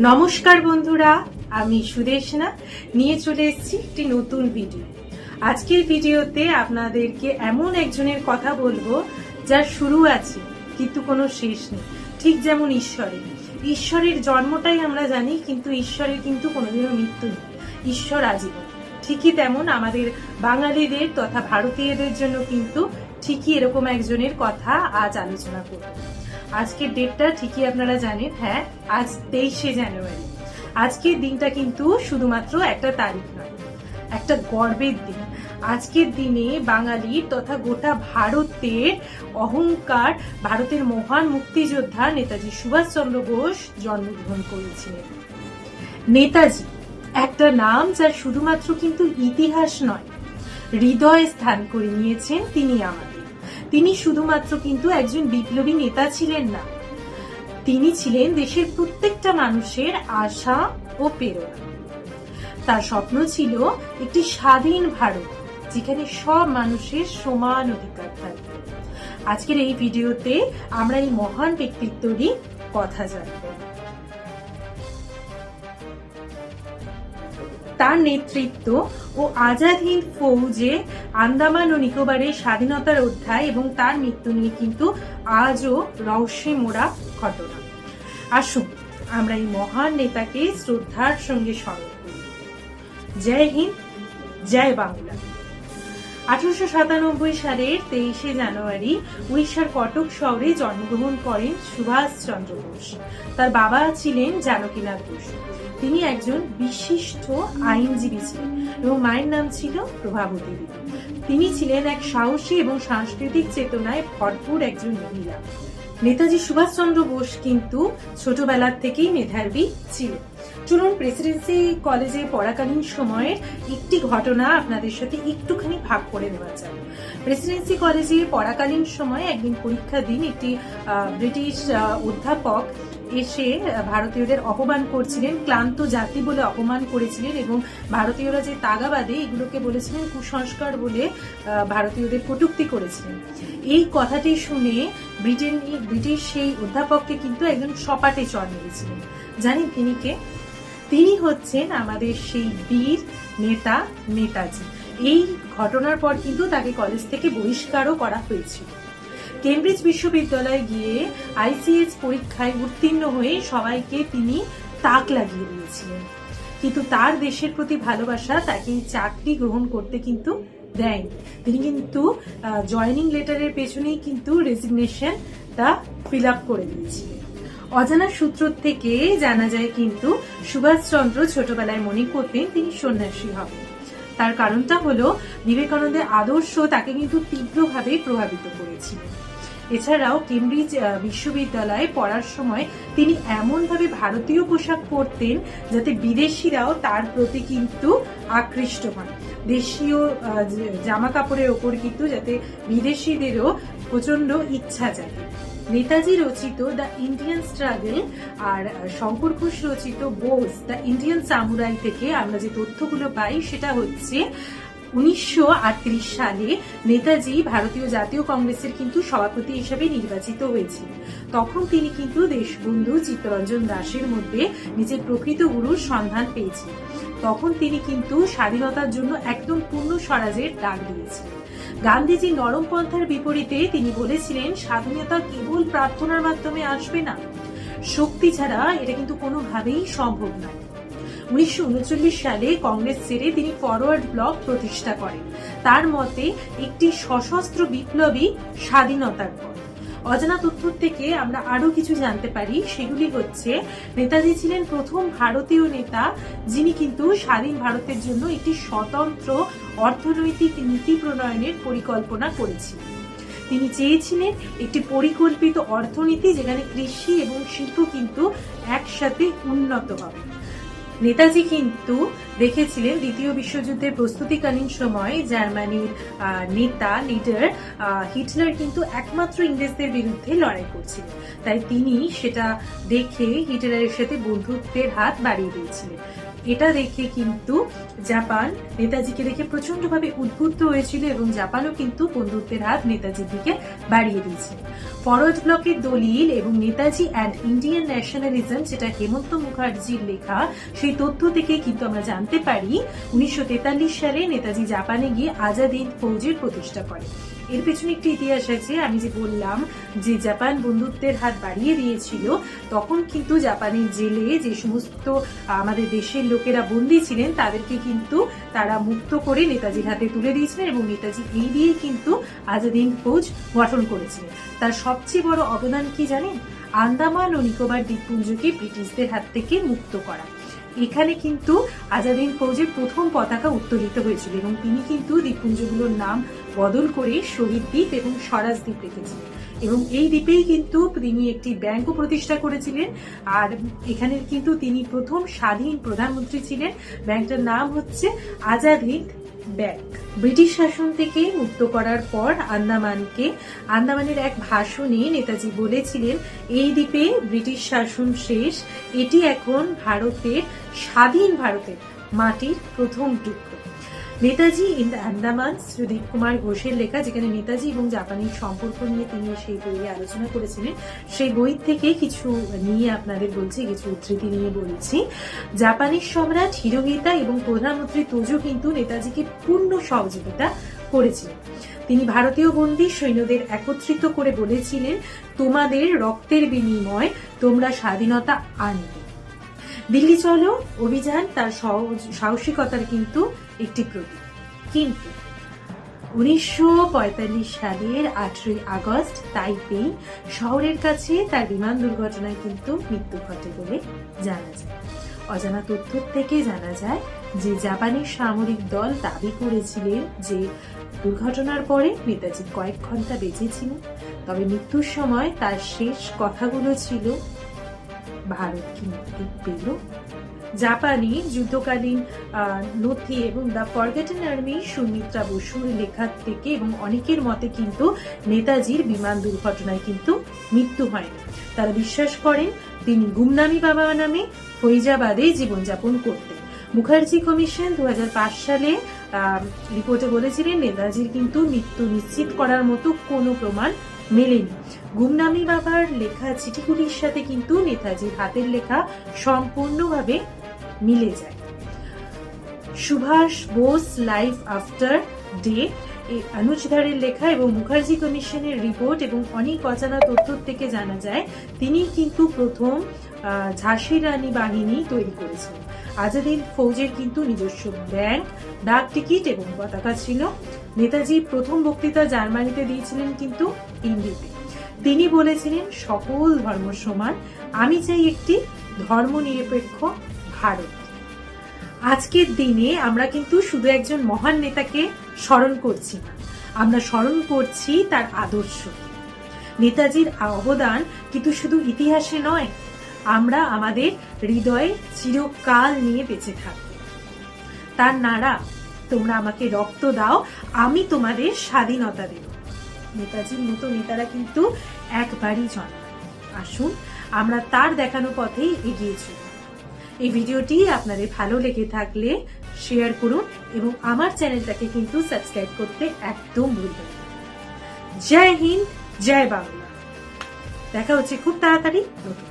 নমস্কার বন্ধুরা, আমি সুদেশনা। নিয়ে চলে এসেছি একটি নতুন ভিডিও। আজকের ভিডিওতে আপনাদেরকে এমন একজনের কথা বলব যার শুরু আছে, কিন্তু কোনো শেষ নেই। ঠিক যেমন ঈশ্বরের। ঈশ্বরের জন্মটাই আমরা জানি, কিন্তু ঈশ্বরের কিন্তু কোনোদিনও মৃত্যু নেই। ঈশ্বর আজীবন। ঠিকই তেমন আমাদের বাঙালিদের তথা ভারতীয়দের জন্য কিন্তু ঠিকই এরকম একজনের কথা আজ আলোচনা করব। আজকের ডেটটা ঠিকই আপনারা জানেন হ্যাঁ আজ তেইশে জানুয়ারি। আজকের দিনটা কিন্তু শুধুমাত্র একটা তারিখ নয়, একটা গর্বের দিন। আজকের দিনে বাঙালির তথা গোটা ভারতের অহংকার, ভারতের মহান মুক্তিযোদ্ধা নেতাজি সুভাষচন্দ্র বোস জন্মগ্রহণ করেছিলেন। নেতাজি, একটা নাম যার শুধুমাত্র কিন্তু ইতিহাস নয়, হৃদয়ে স্থান করে নিয়েছেন তিনি আমাদের তিনি শুধুমাত্র কিন্তু একজন বিপ্লবী নেতা ছিলেন না। তিনি ছিলেন দেশের প্রত্যেকটা মানুষের আশা ও প্রেরণা। তার স্বপ্ন ছিল একটি স্বাধীন ভারত, যেখানে সব মানুষের সমান অধিকার থাকবে। আজকের এই ভিডিওতে আমরা এই মহান ব্যক্তিত্বরই কথা জানব। তার নেতৃত্ব ও আজাদ হিন্দ ফৌজে আন্দামান ও নিকোবরের স্বাধীনতার অধ্যায় এবং তার মৃত্যু নিয়ে কিন্তু আজও রহস্যে মোড়া ঘটনা। আসুন, আমরা এই মহান নেতাকে শ্রদ্ধার সঙ্গে স্মরণ করি। জয় হিন্দ, জয় বাংলা। আঠারোশো সাতানব্বই সালের তেইশে জানুয়ারি উড়িষ্যার কটক শহরে জন্মগ্রহণ করেন সুভাষ চন্দ্র বোস। তার বাবা ছিলেন জানকীনাথ বোস। তিনি একজন বিশিষ্ট আইনজীবী ছিলেন এবং মায়ের নাম ছিল প্রভাবতী দেবী তিনি ছিলেন এক সাহসী এবং সাংস্কৃতিক চেতনায় ভরপুর একজন মহিলা। নেতাজি সুভাষচন্দ্র বোস কিন্তু ছোটবেলার থেকেই মেধাবী ছিলেন। চলুন প্রেসিডেন্সি কলেজে পড়াকালীন সময়ের একটি ঘটনা আপনাদের সাথে একটুখানি ভাগ করে নেওয়া যায় প্রেসিডেন্সি কলেজে পড়াকালীন সময় একদিন পরীক্ষা দিন একটি ব্রিটিশ অধ্যাপক এসে ভারতীয়দের অপমান করছিলেন, ক্লান্ত জাতি বলে অপমান করেছিলেন এবং ভারতীয়রা যে তাগাবাদে এগুলোকে বলেছিলেন কুসংস্কার বলে ভারতীয়দের কটূক্তি করেছিলেন। এই কথাটি শুনে ব্রিটেন, ব্রিটিশ সেই অধ্যাপককে কিন্তু একজন সপাটে চর মেরেছিলেন। জানেন তিনি কে? তিনি হচ্ছেন আমাদের সেই বীর নেতা নেতাজি। এই ঘটনার পর কিন্তু তাকে কলেজ থেকে বহিষ্কারও করা হয়েছিল। কেমব্রিজ বিশ্ববিদ্যালয়ে গিয়ে আইসিএস পরীক্ষায় উত্তীর্ণ হয়ে সবাইকে তিনি তাক লাগিয়ে দিয়েছিলেন। কিন্তু তার দেশের প্রতি ভালোবাসা তাকে চাকরি গ্রহণ করতে কিন্তু দেয়নি। তিনি কিন্তু জয়নিং লেটারের পেছনেই কিন্তু রেজিগনেশনটা ফিল আপ করে দিয়েছিলেন। অজানা সূত্র থেকে জানা যায় কিন্তু সুভাষচন্দ্র ছোটবেলায় মনে করতেন তিনি সন্ন্যাসী হবেন তার কারণটা হলো বিবেকানন্দের আদর্শ তাকে কিন্তু তীব্রভাবে প্রভাবিত করেছিল এছাড়াও কেমব্রিজ বিশ্ববিদ্যালয়ে পড়ার সময় তিনি এমনভাবে ভারতীয় পোশাক পরতেন যাতে বিদেশিরাও তার প্রতি কিন্তু আকৃষ্ট হন। দেশীয় জামা কাপড়ের ওপর কিন্তু যাতে বিদেশিদেরও প্রচণ্ড ইচ্ছা জাগে। নেতাজি রচিত দ্য ইন্ডিয়ান স্ট্রাগল আর শঙ্কর ঘোষ রচিত বোস দ্য ইন্ডিয়ান সামুরাই থেকে আমরা যে তথ্যগুলো পাই, সেটা হচ্ছে উনিশশো আটত্রিশ সালে নেতাজি ভারতীয় জাতীয় কংগ্রেসের কিন্তু সভাপতি হিসেবে নির্বাচিত হয়েছিলেন। তখন তিনি কিন্তু দেশবন্ধু চিত্তরঞ্জন দাসের মধ্যে নিজের প্রকৃত গুরুর সন্ধান পেয়েছিলেন। তখন তিনি কিন্তু স্বাধীনতার জন্য একদম পূর্ণ স্বরাজের ডাক দিয়েছিলেন। গান্ধীজি নরম পন্থার বিপরীতে তিনি বলেছিলেন, স্বাধীনতা কেবল প্রার্থনার মাধ্যমে আসবে না। শক্তি ছাড়া এটা কিন্তু কোনোভাবেই সম্ভব নয়। উনিশশো সালে কংগ্রেস ছেড়ে তিনি ফরওয়ার্ড ব্লক প্রতিষ্ঠা করেন। তার মতে, একটি সশস্ত্র বিপ্লবী স্বাধীনতার পথ। অজানা তথ্য থেকে আমরা আরও কিছু জানতে পারি। সেগুলি হচ্ছে, নেতাজি ছিলেন প্রথম ভারতীয় নেতা, যিনি কিন্তু স্বাধীন ভারতের জন্য একটি স্বতন্ত্র অর্থনৈতিক নীতি প্রণয়নের পরিকল্পনা করেছিলেন। তিনি চেয়েছিলেন একটি পরিকল্পিত অর্থনীতি যেখানে কৃষি এবং শিল্প কিন্তু একসাথে উন্নত হবে। নেতাজি কিন্তু দেখেছিলেন দ্বিতীয় বিশ্বযুদ্ধের প্রস্তুতিকালীন সময় জার্মানির নেতা, লিডার হিটলার কিন্তু একমাত্র ইংরেজদের বিরুদ্ধে লড়াই করছিলেন তাই তিনি সেটা দেখে হিটলারের সাথে বন্ধুত্বের হাত বাড়িয়ে দিয়েছিলেন। এটা দেখে কিন্তু জাপান নেতাজিকে দেখে প্রচন্ডভাবে উদ্বুদ্ধ হয়েছিল এবং জাপানও কিন্তু বন্ধুত্বের হাত নেতাজির দিকে বাড়িয়ে দিয়েছে। ফরওয়ার্ড ব্লকের দলিল এবং নেতাজি অ্যান্ড ইন্ডিয়ান ন্যাশনালিজম যেটা হেমন্ত মুখার্জির লেখা, সেই তথ্য থেকে কিন্তু আমরা জানতে পারি, উনিশশো তেতাল্লিশ সালে নেতাজি জাপানে গিয়ে আজাদ ফৌজের প্রতিষ্ঠা করে এর পেছনে একটি ইতিহাস আছে। আমি যে বললাম যে জাপান বন্ধুত্বের হাত বাড়িয়ে দিয়েছিল, তখন কিন্তু জাপানের জেলে যে সমস্ত আমাদের দেশের লোকেরা বন্দী ছিলেন, তাদেরকে কিন্তু তারা মুক্ত করে নেতাজির হাতে তুলে দিয়েছিলেন এবং নেতাজি এই দিয়েই কিন্তু আজাদ হিন্দ ফৌজ গঠন করেছিলেন। তার সবচেয়ে বড় অবদান কি জানেন? আন্দামান ও নিকোবর দ্বীপপুঞ্জকে ব্রিটিশদের হাত থেকে মুক্ত করা। এখানে কিন্তু আজাদ হিন্দ ফৌজের প্রথম পতাকা উত্তোলিত হয়েছিল এবং তিনি কিন্তু দ্বীপপুঞ্জগুলোর নাম বদল করে শহীদ দ্বীপ এবং স্বরাজ দ্বীপ রেখেছিলেন এবং এই দ্বীপেই কিন্তু তিনি একটি ব্যাংকও প্রতিষ্ঠা করেছিলেন। আর এখানে কিন্তু তিনি প্রথম স্বাধীন প্রধানমন্ত্রী ছিলেন। ব্যাংকটার নাম হচ্ছে আজাদ হিন্দ ব্যাংক। ব্রিটিশ শাসন থেকে মুক্ত করার পর আন্দামানকে, আন্দামানের এক ভাষণে নেতাজি বলেছিলেন, এই দ্বীপে ব্রিটিশ শাসন শেষ। এটি এখন ভারতের, স্বাধীন ভারতের মাটির প্রথম টুকরো। নেতাজি ইন দ্য আন্দামান সুদীপ কুমার ঘোষের লেখা, যেখানে নেতাজি এবং জাপানের সম্পর্ক নিয়ে তিনি সেই বইয়ে আলোচনা করেছিলেন, সেই বই থেকে কিছু নিয়ে আপনাদের বলছি, কিছু উদ্ধৃতি নিয়ে বলছি। জাপানের সম্রাট হিরোহিতা এবং প্রধানমন্ত্রী তোজো কিন্তু নেতাজিকে পূর্ণ সহযোগিতা করেছিলেন। তিনি ভারতীয় বন্দী সৈন্যদের একত্রিত করে বলেছিলেন, তোমাদের রক্তের বিনিময় তোমরা স্বাধীনতা আনবে। দিল্লি চলো, অভিযান তার সাহসিকতার কিন্তু একটি প্রতীক কিন্তু উনিশশো পঁয়তাল্লিশ সালের আঠেরোই আগস্ট তাইপেই শহরের কাছে তার বিমান দুর্ঘটনায় কিন্তু মৃত্যু ঘটে বলে জানা যায়। অজানা তথ্য থেকে জানা যায় যে জাপানি সামরিক দল দাবি করেছিলেন যে দুর্ঘটনার পরে নেতাজি কয়েক ঘণ্টা বেঁচেছিলেন, তবে মৃত্যুর সময় তার শেষ কথাগুলো ছিল, ভারত কি মুক্তি পেল? জাপানি, যুদ্ধকালীন নথি এবং দ্য ফরগেটেন আর্মি, সুমিত্রা বসুর লেখার থেকে এবং অনেকের মতে কিন্তু নেতাজির বিমান দুর্ঘটনায় কিন্তু মৃত্যু হয়নি। তারা বিশ্বাস করেন তিনি গুমনামি বাবা নামে ফৈজাবাদে জীবনযাপন করতেন। মুখার্জি কমিশন দুই হাজার পাঁচ সালে রিপোর্টে বলেছিলেন, নেতাজির কিন্তু মৃত্যু নিশ্চিত করার মতো কোনো প্রমাণ মেলেনি। গুমনামি বাবার লেখা চিঠিগুলির সাথে কিন্তু নেতাজির হাতের লেখা সম্পূর্ণভাবে মিলে যায়। Subhas Bose life after death এই অনুজ ধারের লেখা এবং মুখার্জি কমিশনের রিপোর্ট এবং অনেক অজানা তথ্য থেকে জানা যায়, তিনি কিন্তু প্রথম ঝাঁসি রানী বাহিনী তৈরি করেছিলেন আজাদিন ফৌজের কিন্তু নিজস্ব ব্যাংক, ডাক টিকিট এবং পতাকা ছিল। নেতাজি প্রথম বক্তৃতা জার্মানিতে দিয়েছিলেন কিন্তু ইংরেজিতে তিনি বলেছিলেন, সকল ধর্ম সমান, আমি চাই একটি ধর্মনিরপেক্ষ ভারত। আজকের দিনে আমরা কিন্তু শুধু একজন মহান নেতাকে স্মরণ করছি না, আমরা স্মরণ করছি তার আদর্শ নেতাজির অবদান কিন্তু শুধু ইতিহাসে নয়, আমরা আমাদের হৃদয়ে চিরকাল নিয়ে বেঁচে থাকব। তার নাড়া তোমরা আমাকে রক্ত দাও, আমি তোমাদের স্বাধীনতা দেব। নেতাজির মতো নেতারা কিন্তু একবারই জন্ম আসুন, আমরা তার দেখানো পথেই এগিয়ে চলি। এই ভিডিওটি আপনাদের ভালো লেগে থাকলে শেয়ার করুন এবং আমার চ্যানেলটাকে কিন্তু সাবস্ক্রাইব করতে একদম ভুলবেন জয় হিন্দ, জয় বাংলা। দেখা হচ্ছে খুব তাড়াতাড়ি। নতুন